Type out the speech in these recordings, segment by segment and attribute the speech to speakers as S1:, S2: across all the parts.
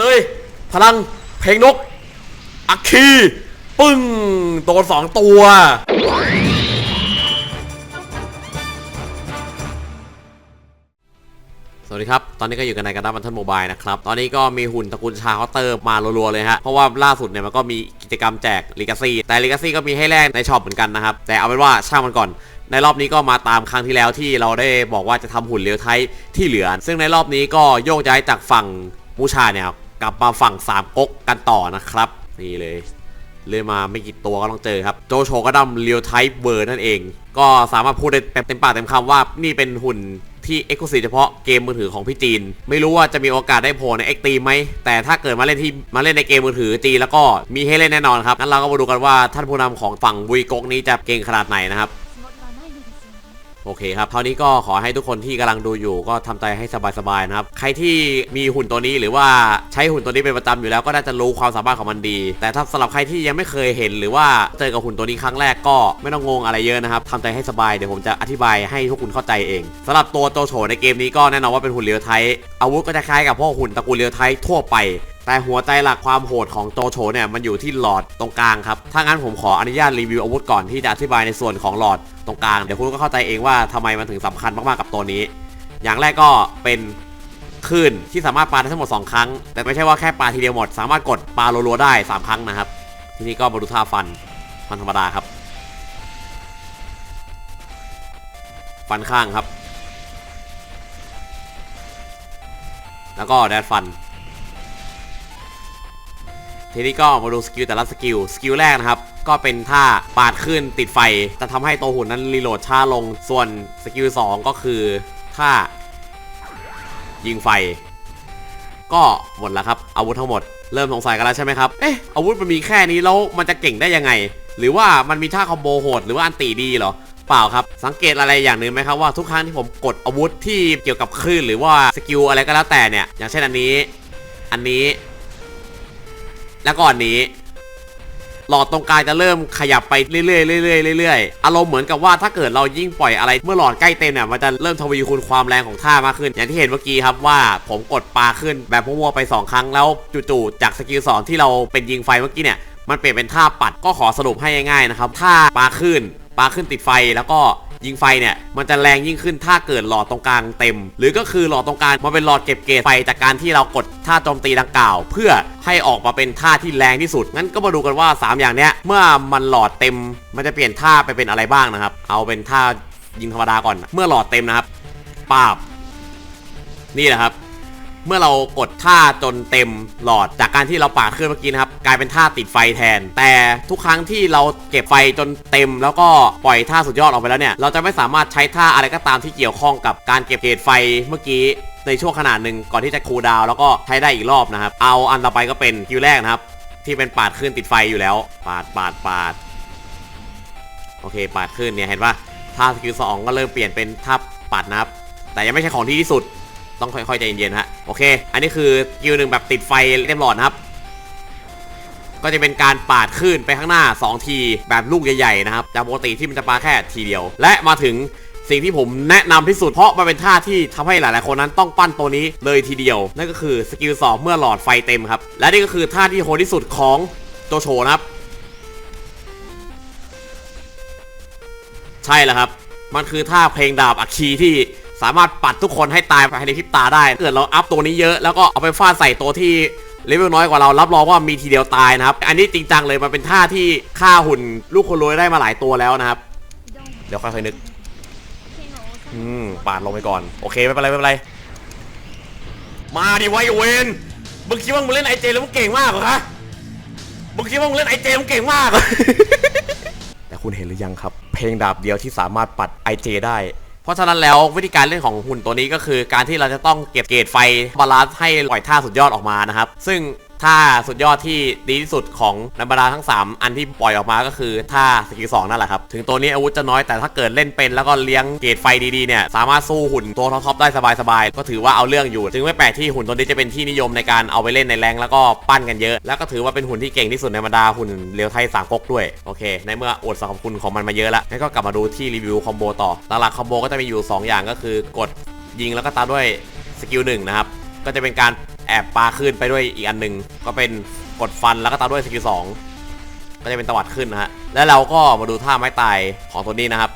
S1: เลย พลังเพลงนก อัคคี ปึ้ง โดนสองตัว สวัสดีครับ ตอนนี้ก็อยู่กันในกระดาบันเทิงโมบายนะครับ ตอนนี้ก็มีหุ่นตระกูลชาเคาน์เตอร์มารัวๆเลยฮะ เพราะว่าล่าสุดเนี่ยมันก็มีกิจกรรมแจกลิกาซีแต่ลิกาซีก็มีให้แลกในช็อปเหมือนกันนะครับ แต่เอาเป็นว่าช่างมันก่อนในรอบนี้ก็มาตามครั้งที่แล้วที่เราได้บอกว่าจะทำหุ่นเลี้ยวไทยที่เหลือ ซึ่งในรอบนี้ก็โยกย้ายจากฝั่งมูชาเนี่ยครับ กลับมาฝั่งสามก๊กกันต่อนะครับ นี่เลย เลยมาไม่กี่ตัวก็ต้องเจอครับ โจโฉก็ดำเรียวไทป์เวอร์นั่นเอง ก็สามารถพูดได้เต็มปากเต็มคำว่านี่เป็นหุ่นที่เอ็กซ์คลูซีฟเฉพาะเกมมือถือของพี่จีน ไม่รู้ว่าจะมีโอกาสได้โผล่ในเอ็กตีไหม แต่ถ้าเกิดมาเล่นที่มาเล่นในเกมมือถือจีนแล้วก็มีให้เล่นแน่นอนครับงั้นเราก็มาดูกันว่าท่านผู้นำของฝั่งบุยกกนี้จะเก่งขนาดไหนนะครับ โอเคครับเท่านี้ก็ขอให้ทุกคนที่กำลังดูอยู่ก็ทำใจให้สบายๆนะครับ ใครที่มีหุ่นตัวนี้หรือว่าใช้หุ่นตัวนี้เป็นประจำอยู่แล้วก็น่าจะรู้ความสามารถของมันดี แต่ถ้าสำหรับใครที่ยังไม่เคยเห็น หรือว่าเจอกับหุ่นตัวนี้ครั้งแรกก็ไม่ต้องงงอะไรเยอะนะครับทำใจให้สบายเดี๋ยวผมจะอธิบายให้ทุกคนเข้าใจเองสำหรับตัวโจโฉในเกมนี้ก็แน่นอนว่าเป็นหุ่นเลียวไทยอาวุธก็จะคล้ายกับพวกหุ่นตระกูลเลียวไทยทั่วไป แต่หัวใจหลักความโหดของโจโฉเนี่ยมันอยู่ที่หลอดตรงกลางครับ ถ้างั้นผมขออนุญาตรีวิวอาวุธก่อนที่จะอธิบายในส่วนของหลอดตรงกลาง เดี๋ยวคุณก็เข้าใจเองว่าทำไมมันถึงสำคัญมากๆกับตัวนี้ อย่างแรกก็เป็นคลื่นที่สามารถปาได้ทั้งหมด 2 ครั้ง แต่ไม่ใช่ว่าแค่ปาทีเดียวหมด สามารถกดปารัวๆได้ 3 ครั้งนะครับ ทีนี้ก็มาดูท่าฟันฟันธรรมดาครับ ฟันข้างครับ แล้วก็แดดฟัน ทีนี้ก็มาดูสกิลแต่ละสกิล สกิลแรกนะครับ ก็เป็นท่าปาดขึ้นติดไฟ จะทำให้ตัวหุ่นนั้นรีโหลดช้าลง ส่วนสกิล2ก็คือท่ายิงไฟ ก็หมดแล้วครับ อาวุธทั้งหมด เริ่มสงสัยกันแล้วใช่ไหมครับ เอ๊ะ อาวุธมันมีแค่นี้แล้วมันจะเก่งได้ยังไง หรือว่ามันมีท่าคอมโบโหดหรือว่าอันตีดีเหรอเปล่าครับ สังเกตอะไรอย่างหนึ่งไหมครับว่าทุกครั้งที่ผมกดอาวุธที่เกี่ยวกับคลื่นหรือว่าสกิลอะไรก็แล้วแต่เนี่ย อย่างเช่นอันนี้ อันนี้ แล้วก็อันนี้หลอดตรงกลางจะเริ่มขยับไปเรื่อยๆเรื่อยๆเรื่อยๆ อารมณ์เหมือนกับว่าถ้าเกิดเรายิ่งปล่อยอะไร เมื่อหลอดใกล้เต็มเนี่ยมันจะเริ่มทวีคูณความแรงของท่ามากขึ้น อย่างที่เห็นเมื่อกี้ครับว่าผมกดปลาขึ้นแบบมั่วไป 2 ครั้งแล้วจู่ๆจากสกิลสองที่เราเป็นยิงไฟเมื่อกี้เนี่ยมันเปลี่ยนเป็นท่าปัดก็ขอสรุปให้ง่ายๆนะครับท่าปลาขึ้นปลาขึ้นติดไฟแล้วก็ ยิงไฟเนี่ยมันจะแรงยิ่งขึ้นถ้าเกิดหลอดตรงกลางเต็ม หรือก็คือหลอดตรงกลางมันเป็นหลอดเก็บเกรดไฟจากการที่เรากดท่าโจมตีดังกล่าว เพื่อให้ออกมาเป็นท่าที่แรงที่สุด งั้นก็มาดูกันว่า 3 อย่างเนี้ยเมื่อมันหลอดเต็มมันจะเปลี่ยนท่าไปเป็นอะไรบ้างนะครับ เอาเป็นท่ายิงธรรมดาก่อน เมื่อหลอดเต็มนะครับปาบนี่แหละครับ เมื่อเรากดท่าจนเต็มหลอดจากการที่เราปาดขึ้นเมื่อกี้นะครับกลายเป็นท่าติดไฟแทน แต่ทุกครั้งที่เราเก็บไฟจนเต็ม แล้วก็ปล่อยท่าสุดยอดออกไปแล้วเนี่ยเราจะไม่สามารถใช้ท่าอะไรก็ตามที่เกี่ยวข้องกับการเก็บเกรดไฟเมื่อกี้ในช่วงขนาดหนึ่งก่อนที่จะคูดาวแล้วก็ใช้ได้อีกรอบนะครับ เอาอันต่อไปก็เป็นคิวแรกนะครับ ที่เป็นปาดขึ้นติดไฟอยู่แล้ว ปาดปาดปาดโอเค ปาดขึ้นเนี่ยเห็นปะท่าสกิลสองก็เริ่มเปลี่ยนเป็นท่าปัดนะครับ แต่ยังไม่ใช่ของที่ที่สุด ต้องค่อยๆใจเย็นๆฮะโอเค อันนี้คือสกิลหนึ่งแบบติดไฟเต็มหลอดนะครับ ก็จะเป็นการปาดขึ้นไปข้างหน้า 2 ทีแบบลูกใหญ่ๆนะครับจากปกติที่มันจะปาแค่ทีเดียว และมาถึงสิ่งที่ผมแนะนำที่สุดเพราะมันเป็นท่าที่ทำให้หลาย ๆ คนนั้นต้องปั้นตัวนี้เลยทีเดียว นั่นก็คือสกิล2เมื่อหลอดไฟเต็มครับ และนี่ก็คือท่าที่โหดที่สุดของโจโฉนะครับ ใช่แล้วครับ มันคือท่าเพลงดาบอัคคีที่ สามารถปัดทุกคนให้ตายภายในพริบตาได้ถ้าเกิดเราอัพตัวนี้เยอะแล้วก็เอาไปฟาดใส่ตัวที่เลเวลน้อยกว่าเรารับรองว่ามีทีเดียวตายนะครับ อันนี้จริงจังเลยมันเป็นท่าที่ฆ่าหุ่นลูกคนรวยได้มาหลายตัวแล้วนะครับ เดี๋ยวค่อยๆนึก อืมปาดลงไปก่อน โอเคไม่เป็นไรไม่เป็นไร มาดิไวะไอ้เวนมึงคิดว่ามึงเล่นไอเจแล้วมึงเก่งมากเหรอคะมึงคิดว่ามึงเล่นไอเจมึงเก่งมากเหรอแต่คุณเห็นหรือยังครับ เพลงดาบเดียวที่สามารถปัด IJ ได้ ราะฉะนั้นแล้ววิธีการเล่นของหุ่นตัวนี้ก็คือการที่เราจะต้องเก็บเกรดไฟบาลานซ์ให้ปล่อยท่าสุดยอดออกมานะครับ ซึ่ง ท่าสุดยอดที่ดีที่สุดของนับรรดาทั้ง 3 อันที่ปล่อยออกมาก็คือท่าสกิลสองนั่นแหละครับ ถึงตัวนี้อาวุธจะน้อยแต่ถ้าเกิดเล่นเป็นแล้วก็เลี้ยงเกรดไฟดีๆเนี่ยสามารถสู้หุ่นตัวท็อปๆได้สบายๆ ก็ถือว่าเอาเรื่องอยู่ จึงไม่แปลกที่หุ่นตัวนี้จะเป็นที่นิยมในการเอาไปเล่นในแรงแล้วก็ปั้นกันเยอะ แล้วก็ถือว่าเป็นหุ่นที่เก่งที่สุดในบรรดาหุ่นเลียวไทยสามก๊กด้วยโอเค ในเมื่ออวดสรรพคุณของมันมาเยอะแล้วงั้นก็กลับมาดูที่รีวิวคอมโบต่อหลักๆคอมโบก็จะมีอยู่ 2 อย่างก็คือกดยิงแล้วก็ตามด้วยสกิลหนึ่งนะครับก็จะเป็นการ แอบปาขึ้นไปด้วยอีกอันหนึ่งก็เป็นกดฟันแล้วก็ตามด้วยสกิลสองก็จะเป็นตวัดขึ้นนะฮะแล้วเราก็มาดูท่าไม้ตายของตัวนี้นะครับ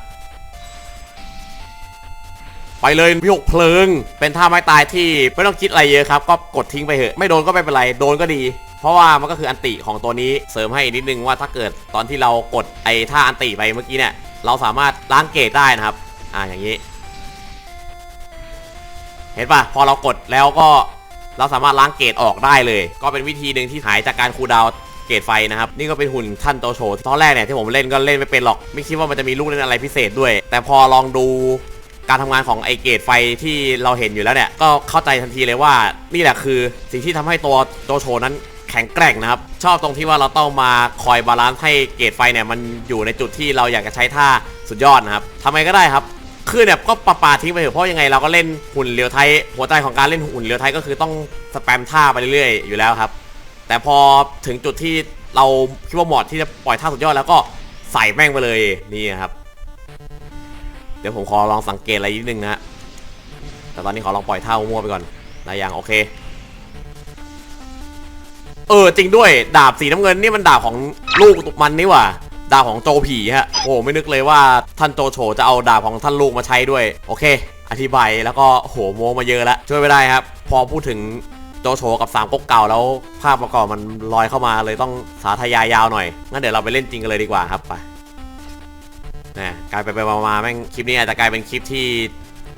S1: ไปเลยพี่หกเพลิง เป็นท่าไม้ตายที่ไม่ต้องคิดอะไรเยอะครับ ก็กดทิ้งไปเถอะไม่โดนก็ไม่เป็นไรโดนก็ดี เพราะว่ามันก็คืออันติของตัวนี้เสริมให้นิดนึงว่าถ้าเกิดตอนที่เรากดไอ้ท่าอันติไปเมื่อกี้เนี่ยเราสามารถล้างเกตได้นะครับ อ่าอย่างนี้ เห็นปะพอเรากดแล้วก็ เราสามารถล้างเกตออกได้เลย ก็เป็นวิธีหนึ่งที่หายจากการคูดาวเกตไฟนะครับ นี่ก็เป็นหุ่นท่านโตโชตอนแรกเนี่ยที่ผมเล่นก็เล่นไม่เป็นหรอก ไม่คิดว่ามันจะมีลูกเล่นอะไรพิเศษด้วย แต่พอลองดูการทำงานของไอเกตไฟที่เราเห็นอยู่แล้วเนี่ย ก็เข้าใจทันทีเลยว่านี่แหละคือสิ่งที่ทำให้ตัวโตโชนั้นแข็งแกร่งนะครับ ชอบตรงที่ว่าเราต้องมาคอยบาลานซ์ให้เกตไฟเนี่ยมันอยู่ในจุดที่เราอยากจะใช้ท่าสุดยอดนะครับทำไงก็ได้ครับ คือเนี่ยก็ปาปาทิ้งไปเถอะเพราะยังไงเราก็เล่นหุ่นเรียวไทยหัวใจของการเล่นหุ่นเรียวไทยก็คือต้องสแปมท่าไปเรื่อยๆอยู่แล้วครับ แต่พอถึงจุดที่เราคิดว่าเหมาะที่จะปล่อยท่าสุดยอดแล้วก็ใส่แม่งไปเลยนี่ครับ เดี๋ยวผมขอลองสังเกตอะไรนิดนึงนะแต่ตอนนี้ขอลองปล่อยท่ามั่วไปก่อนได้ยังโอเค เออจริงด้วยดาบสีน้ำเงินนี่มันดาบของลูกมันนี่หว่า ดาบของโจผีฮะโอ้ไม่นึกเลยว่าท่านโจโฉจะเอาดาบของท่านลูกมาใช้ด้วย โอเค อธิบายแล้วก็โหโมมาเยอะแล้วช่วยไม่ได้ครับ พอพูดถึงโจโฉกับสามก๊กเก่าแล้วภาพประกอบมันลอยเข้ามาเลยต้องสาธยายยาวหน่อยงั้นเดี๋ยวเราไปเล่นจริงกันเลยดีกว่าครับไปนะกลายไปไปมาๆแม่งคลิปนี้อาจจะกลายเป็นคลิปที่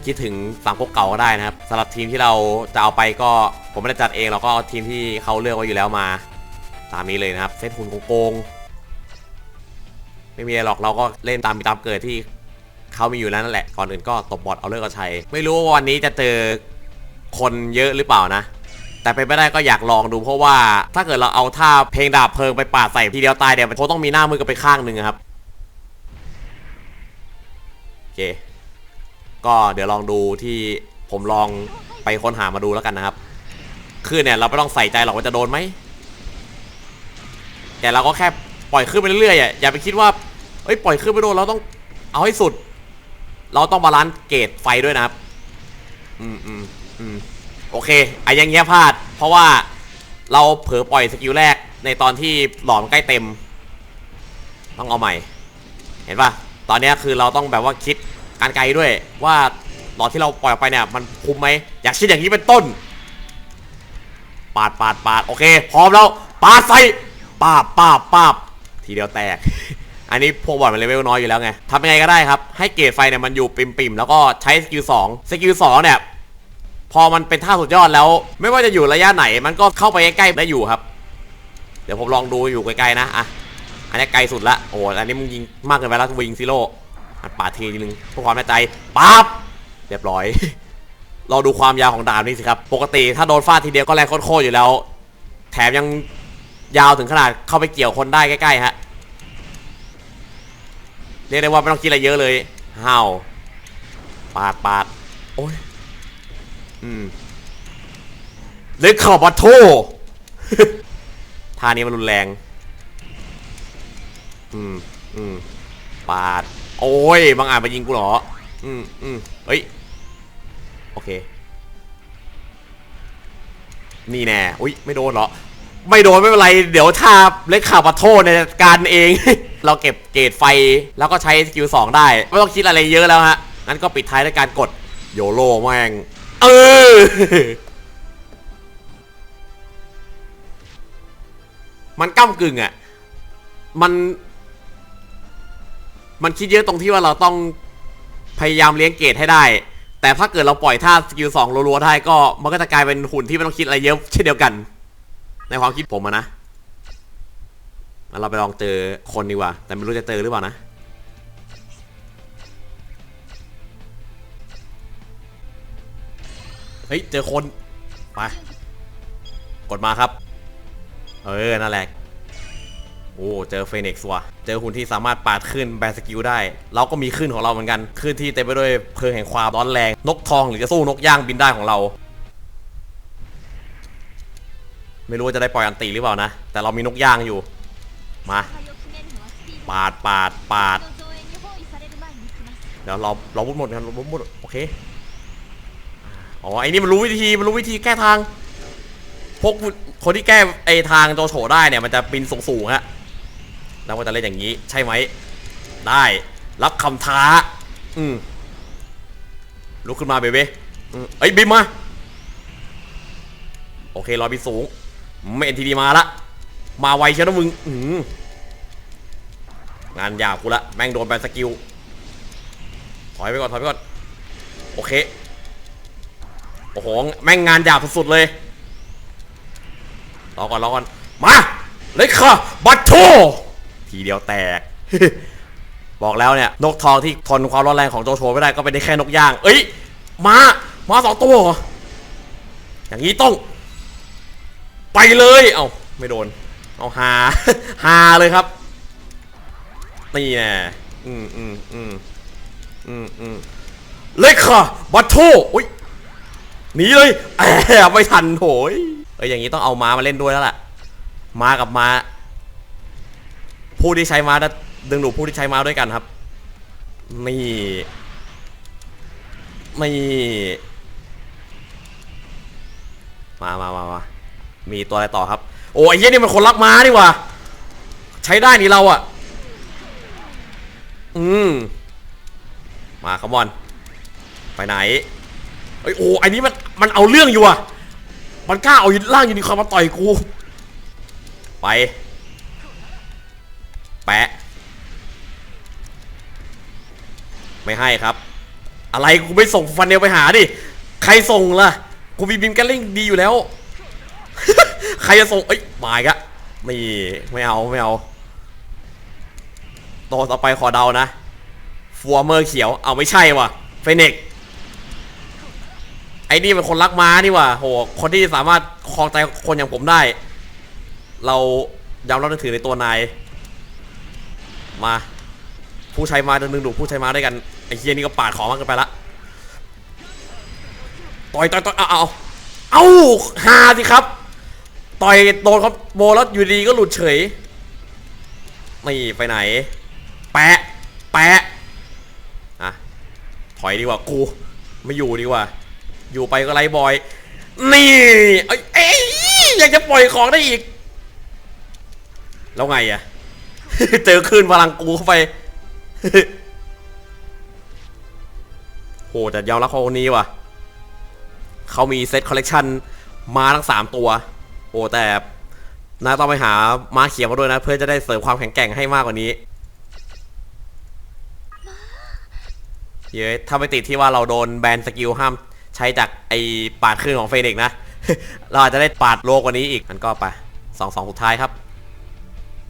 S1: คิดถึงสามก๊กเก่าก็ได้นะครับสำหรับทีมที่เราจะเอาไปก็ผมไม่ได้จัดเองเราก็เอาทีมที่เขาเลือกไว้อยู่แล้วมา ตามนี้เลยนะครับเซตหุ่นโกง ไม่มีอะไรหรอกเราก็เล่นตามมีตามเกิดที่เขามีอยู่แล้วนั่นแหละ ก่อนอื่นก็ตบบอทเอาเลิกเอาชัยไม่รู้ว่าวันนี้จะเจอคนเยอะหรือเปล่านะ แต่เป็นไม่ได้ก็อยากลองดูเพราะว่าถ้าเกิดเราเอาท่าเพลงดาบเพลิงไปปาดใส่ทีเดียวตายเดี๋ยวมันคงต้องมีหน้ามือกันไปข้างหนึ่งครับโอเค ก็เดี๋ยวลองดูที่ผมลองไปค้นหามาดูแล้วกันนะครับคือเนี่ยเราไม่ต้องใส่ใจหรอกว่าจะโดนไหมแต่เราก็แค่ ปล่อยขึ้นไปเรื่อยๆอะอย่าไปคิดว่าเอ้ยปล่อยขึ้นไปโดนเราต้องเอาให้สุด เราต้องบาลานซ์เกรดไฟด้วยนะครับ อืมอืมอืมโอเคไอ้ยังเงี้ยพลาด เพราะว่าเราเผลอปล่อยสกิลแรกในตอนที่หลอดมันใกล้เต็ม ต้องเอาใหม่ เห็นปะตอนเนี้ยคือเราต้องแบบว่าคิดการไกลด้วยว่าหลอดที่เราปล่อยออกไปเนี่ยมันคุ้มไหมอยากคิดอย่างนี้เป็นต้น ปาดปาดปาดโอเค พร้อมแล้ว ปาดใส่ปาบปาบปาบ ทีเดียวแตก อันนี้พวกบอลมันเลเวลน้อยอยู่แล้วไงทำยังไงก็ได้ครับ ให้เกรดไฟเนี่ยมันอยู่ปิ่มๆ แล้วก็ใช้สกิลสองสกิลสองเนี่ยพอมันเป็นท่าสุดยอดแล้ว ไม่ว่าจะอยู่ระยะไหน มันก็เข้าไปใกล้ๆได้อยู่ครับ เดี๋ยวผมลองดูอยู่ไกลๆนะอะอันนี้ไกลสุดละโอ้อันนี้มึงยิงมากเกินไปแล้ววิงซิโร่อัดปาทีนึงเพื่อความแน่ใจปั๊บเรียบร้อยเราดูความยาวของดาบนี่สิครับ ปกติถ้าโดนฟาดทีเดียวก็แรงโคตรๆอยู่แล้ว แถมยัง ยาวถึงขนาดเข้าไปเกี่ยวคนได้ใกล้ๆฮะเรียกได้ว่าไม่ต้องคิดอะไรเยอะเลยห้าวปาดปาดโอ้ยอืมเล็กขอบัตโทท่านี้มันรุนแรง อืมอืมปาด โอ้ยบางอาจมายิงกูเหรอ อืมอืมเฮ้ย โอเค นี่แน่ อุ้ยไม่โดนเหรอ ไม่โดนไม่เป็นไร เดี๋ยวถ้าเล็กข่าวปะโทษในการเอง เราเก็บเกรดไฟแล้วก็ใช้สกิลสองได้ ไม่ต้องคิดอะไรเยอะแล้วฮะ งั้นก็ปิดท้ายด้วยการกดโยโร่แม่ง เออมันก้ากึ่งอะ มัน มันคิดเยอะตรงที่ว่าเราต้องพยายามเลี้ยงเกรดให้ได้ แต่ถ้าเกิดเราปล่อยท่าสกิลสองรัวๆได้ก็มันก็จะกลายเป็นหุ่นที่ไม่ต้องคิดอะไรเยอะเช่นเดียวกัน ในความคิดผมอะนะเราไปลองเจอคนดีกว่า แต่ไม่รู้จะเจอหรือเปล่านะ เฮ้ย เจอคน ไป กดมาครับ เออ นั่นแหละ โอ้ เจอเฟนิกซ์ว่ะ เจอหุ่นที่สามารถปาดขึ้นแบสกิลได้ เราก็มีขึ้นของเราเหมือนกัน ขึ้นที่เต็มไปด้วยเพลิงแห่งความร้อนแรง นกทองหรือจะสู้นกย่างบินได้ของเรา ไม่รู้ว่าจะได้ปล่อยอันตีหรือเปล่านะ แต่เรามีนกย่างอยู่ มา ปาดปาดปาด เดี๋ยวเราเราวุ้นหมดกันเราวุ้นหมดโอเค อ๋อไอ้นี่มันรู้วิธีมันรู้วิธีแก้ทาง พวกคนที่แก้ไอทางโจโฉได้เนี่ยมันจะบินสูงๆฮะ แล้วก็จะเล่นอย่างนี้ใช่ไหม ได้รับคำท้า อืมลุกขึ้นมาเบเบ้อืมเอ้ยบินมา โอเครอบินสูง ไม่เอ็นทีดีมาละ มาไวเชียวนะมึงงานยากกูละ แม่งโดนแบนสกิล ถอยไปก่อน ถอยไปก่อน โอเค โอ้โห แม่งงานหยาบสุดๆเลย รอก่อน รอก่อน มา เลยค่ะ บัตโชทีเดียวแตก บอกแล้วเนี่ย นกทองที่ทนความร้อนแรงของโจโฉไม่ได้ก็เป็นได้แค่นกย่าง เอ้ย มา มาสองตัว อย่างนี้ต้อง ไปเลย เอ้าไม่โดน เอาหาหาเลยครับ นี่แน่อืมอืมอืมอืมอืมเลยค่ะบัตโชอุ้ยหนีเลยแอบไม่ทันโถยเอ้ยอย่างนี้ต้องเอาม้ามาเล่นด้วยแล้วล่ะม้ากับม้า ผู้ที่ใช้ม้าดึงดูดผู้ที่ใช้ม้าด้วยกันครับนี่นี่มามามามา มีตัวอะไรต่อครับ โอ้ยไอ้เหี้ยนี่มันคนรักม้านี่ว่าใช้ได้นี่เราอะอืม มาคอมอน ไปไหนเอ้ยโอ้อันนี้มันมันเอาเรื่องอยู่อะ มันกล้าเอาร่างยูนิคอร์นมาต่อยกู ไป แปะ ไม่ให้ครับ อะไรกูไม่ส่งฟันเนลไปหาดิ ใครส่งล่ะ กูมีบิมแกลลิงดีอยู่แล้ว ใครจะส่งเอ้ยมาอีกอะนี่ไม่เอาไม่เอาตัวต่อไปขอเดานะฟัวเมอร์เขียวเอาไม่ใช่ว่ะเฟเน็กไอ้นี่เป็นคนรักม้านี่ว่ะโหคนที่สามารถครองใจคนอย่างผมได้ เรายอมรับนับถือในตัวนายมา ผู้ใช้ม้าจะดึงดูผู้ใช้มาด้วยกันไอ้เฮียนี่ก็ปาดของมากเกินไปละต่อยต่อยต่อยเอาเอาเอาฮาสิครับ ต่อยโดนเขาโบแล้วอยู่ดีก็หลุดเฉยไม่ไปไหน แปะ แปะ อะ ถอยดีกว่ากู ไม่อยู่ดีกว่า อยู่ไปก็ไรบอย นี่เอ้ยอยากจะปล่อยของได้อีก แล้วไงอะเจอคลื่นพลังกูเข้าไปโหแต่ยอมรับเขาคนนี้ว่ะ เขามีเซตคอลเลกชันมาทั้งสามตัว อ้แต่น่าต้องไปหาม้าเขียวมาด้วยนะ เพื่อจะได้เสริมความแข็งแกร่งให้มากกว่านี้ เย้ยถ้าไม่ติดที่ว่าเราโดนแบนสกิลห้ามใช้จากไอปาดขึ้นของเฟนิกนะ เราอาจจะได้ปาดโลกกว่านี้อีกมันก็ไปสองสองสุดท้ายครับ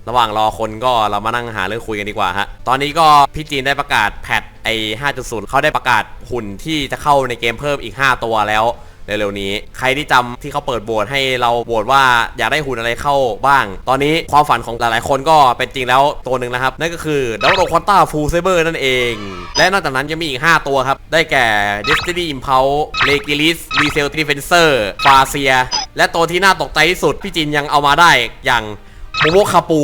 S1: ระหว่างรอคนก็เรามานั่งหาเรื่องคุยกันดีกว่าฮะ ตอนนี้ก็พี่จีนได้ประกาศแพทไอ5.0เขาได้ประกาศหุ่นที่จะเข้าในเกมเพิ่มอีก 5 ตัวแล้ว เร็วๆนี้ ใครที่จำที่เขาเปิดโหวตให้เราโหวตว่าอยากได้หุ่นอะไรเข้าบ้าง ตอนนี้ความฝันของหลายๆคนก็เป็นจริงแล้วตัวหนึ่งนะครับ นั่นก็คือดับเบิลควอนต้าฟูลเซเบอร์นั่นเอง และนอกจากนั้นยังมีอีก 5 ตัวครับ ได้แก่ Destiny Impulse l e g i l i s r e s e l Defensor f a s i a และตัวที่น่าตกใจที่สุดพี่จินยังเอามาได้อย่างโมโมคาปู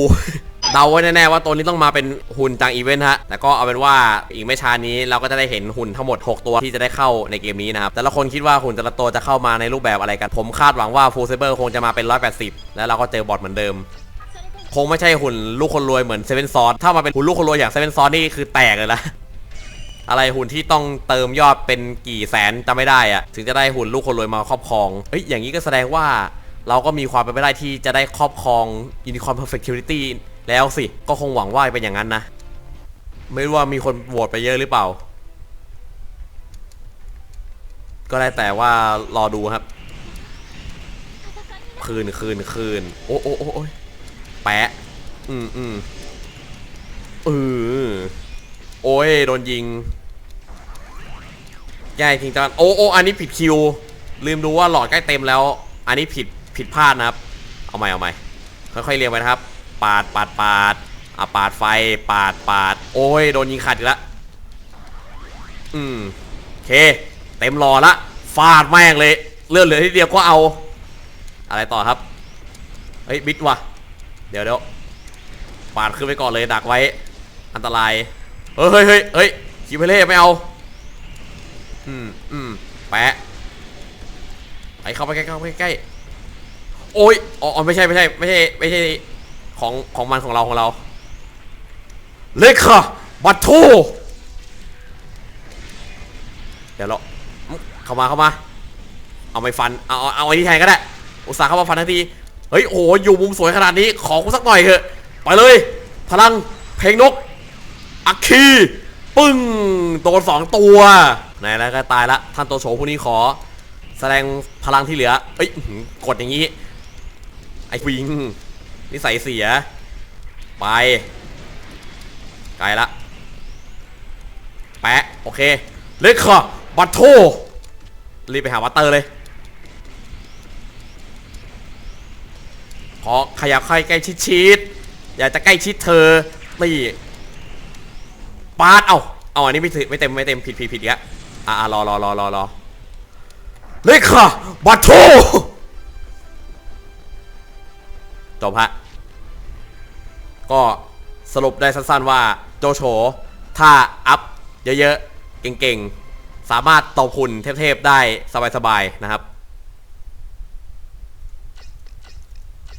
S1: เดาไว้แน่ๆว่าตัวนี้ต้องมาเป็นหุ่นจากอีเวนต์ฮะแล้วก็เอาเป็นว่าอีกไม่ช้านี้เราก็จะได้เห็นหุ่นทั้งหมด 6 ตัวที่จะได้เข้าในเกมนี้นะครับแต่ละคนคิดว่าหุ่นแต่ละตัวจะเข้ามาในรูปแบบอะไรกันผมคาดหวังว่าฟูเซเบอร์คงจะมาเป็น 180 แล้วเราก็เจอบอทเหมือนเดิมคงไม่ใช่หุ่นลูกคนรวยเหมือนเซเว่นซอสถ้ามาเป็นหุ่นลูกคนรวยอย่างเซเว่นซอสนี่คือแตกเลยนะอะไรหุ่นที่ต้องเติมยอดเป็นกี่แสนจำไม่ได้อะถึงจะได้หุ่นลูกคนรวยมาครอบครองเฮ้ยอย่างนี้ก็แสดงว่าเราก็มีความเป็นไปได้ที่จะได้ครอบครองยูนิค แล้วสิ ก็คงหวังว่าเป็นอย่างนั้นนะ ไม่รู้ว่ามีคนโหวตไปเยอะหรือเปล่า ก็ได้แต่ว่ารอดูครับ คืนคืนคืนโอ้โอ้โอ้ยแปะ อืมอืมเออโอ้ย โดนยิงแย่จริงจังโอ้โอ้อันนี้ผิดคิว ลืมดูว่าหลอดใกล้เต็มแล้ว อันนี้ผิดผิดพลาดนะครับ เอาใหม่เอาใหม่ค่อยๆเรียงไปนะครับ ปาดปาดปาดอะปาดไฟปาดปาด โอ้ย โดนยิงขาดอีกแล้วอืมโอเค เต็มรอละฟาดแม่งเลย เลื่อนเหลือที่เดียวก็เอา อะไรต่อครับ เฮ้ย บิดว่ะ เดี๋ยวเดี๋ยวปาดขึ้นไปก่อนเลยดักไว้ อันตราย เฮ้ยเฮ้ยเฮ้ยคิวเพเล่ไม่เอา อืมอืมแปะไปเข้าไปใกล้เข้าไปใกล้โอ้ย อ๋ออ๋อไม่ใช่ ไม่ใช่ ไม่ใช่ ไม่ใช่ ของของมันของเราของเรา เลขาบัตโทเดี๋ยวเราเข้ามาเข้ามา เอาไม่ฟัน เอาเอาเอาไอ้ที่แทนก็ได้ อุตส่าห์เข้ามาฟันทันที เฮ้ยโอ้โหอยู่มุมสวยขนาดนี้ ขอกูสักหน่อยเถอะ ไปเลย พลังเพลงนก อัคคี ปึ้ง โดนสองตัว ไหนแล้วก็ตายละ ท่านโตโฉผู้นี้ขอ แสดงพลังที่เหลือ เอ้ยอื้อหือกดอย่างนี้ ไอ้วิง นิสัยเสีย ไป ไกลละ แปะ โอเค เลขค่ะบัตโทรีบไปหาวัตเตอร์เลย ขอขยับเข้ใกล้ชิดชิดๆอยากจะใกล้ชิดเธอนี่ปาด เอาเอาอันนี้ไม่ถึงไม่เต็มไม่เต็มผิดผิดผิดอีกแล้วอ่ารอรอรอรอรอเลขค่ะบัตโทจบฮะ ก็สรุปได้สั้นๆว่าโจโฉถ้าอัพเยอะๆ เก่งๆ สามารถตบหุ่นเทพๆ ได้สบายๆ นะครับ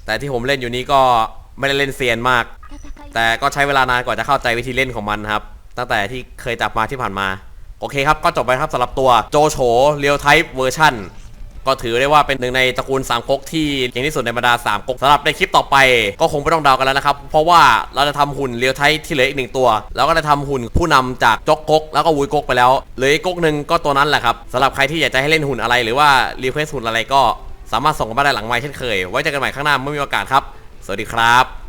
S1: แต่ที่ผมเล่นอยู่นี้ก็ไม่ได้เล่นเซียนมาก แต่ก็ใช้เวลานานกว่าจะเข้าใจวิธีเล่นของมันครับ ตั้งแต่ที่เคยจับมาที่ผ่านมา โอเคครับ ก็จบไปครับสำหรับตัวโจโฉเรียวไทป์เวอร์ชัน ก็ถือได้ว่าเป็นหนึ่งในตระกูลสามก๊กที่เก่งที่สุดในบรรดาสามก๊กสำหรับในคลิปต่อไป ก็คงไม่ต้องเดากันแล้วนะครับ เพราะว่าเราจะทำหุ่นเรียวไทที่เหลืออีกหนึ่งตัว แล้วก็จะทำหุ่นผู้นำจากจกก๊กแล้วก็วุยก๊กไปแล้วเหลืออีกก๊กหนึ่งก็ตัวนั้นแหละครับสำหรับใครที่อยากจะให้เล่นหุ่นอะไรหรือว่ารีเควสหุ่นอะไรก็สามารถส่งกันมาได้หลังไมค์เช่นเคย ไว้เจอกันใหม่ข้างหน้าเมื่อมีโอกาสครับ สวัสดีครับ